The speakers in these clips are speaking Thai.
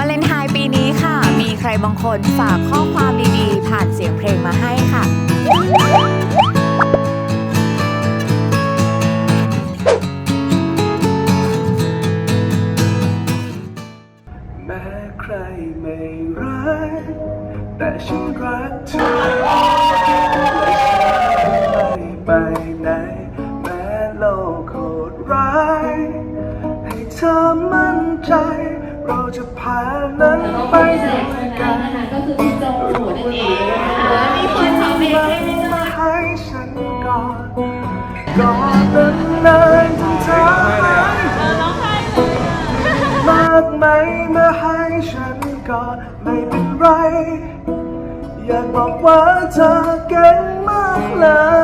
วาเลนไทน์ปีนี้ค่ะ มีใครบางคนฝากข้อความดีๆ ผ่านเสียงเพลงมาให้ค่ะ แม้ใครไม่รัก แต่ฉันรักเธอไม่ไปไหนแม้โลกโหดร้าย ให้เธอมั่นใจ เราจะผ่านนั้นไปด้วยกันก็คือพี่โจนั่นเองนะคะมีคนทำเพลงให้พี่โจมาให้ฉันก่อนก่อนนานที่เธอหายไปร้องไห้เลยมากไหมมื่อให้ฉันก่อนไม่เป็นไร อยากบอกว่าเธอเก่งมากเลย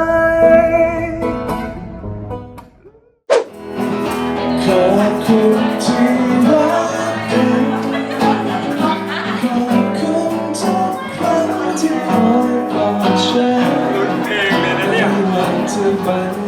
ว่า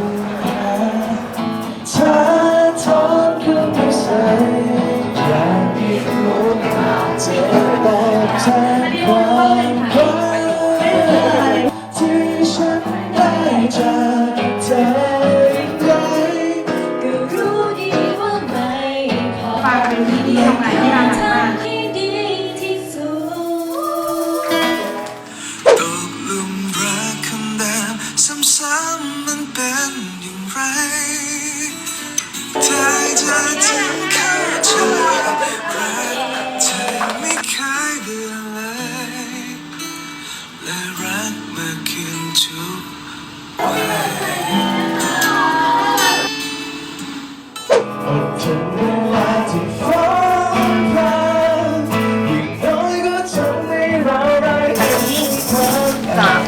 ต่าง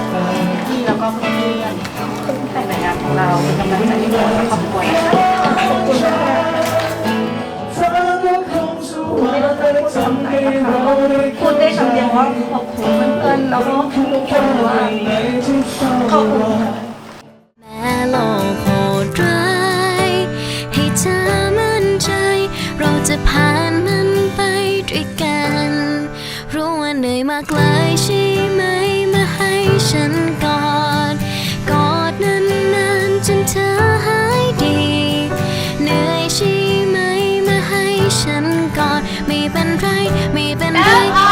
พี่แล้วก็เพื่อนๆซึ่งแต่ในงานของเราเป็นกำลังใจให้พวกเราครอบครัว แม่อล้อโหดร้ให้เธอมั่นใจ เราจะผ่านมันไปด้วยกัน รู้ว่าเหนื่อยมากลใช่ไหมมาให้ฉันกอด กอดนานๆจนเธอหายดี เหนื่อยใช่ไหมมาให้ฉันกอดไม่เป็นไรไม่เป็นไร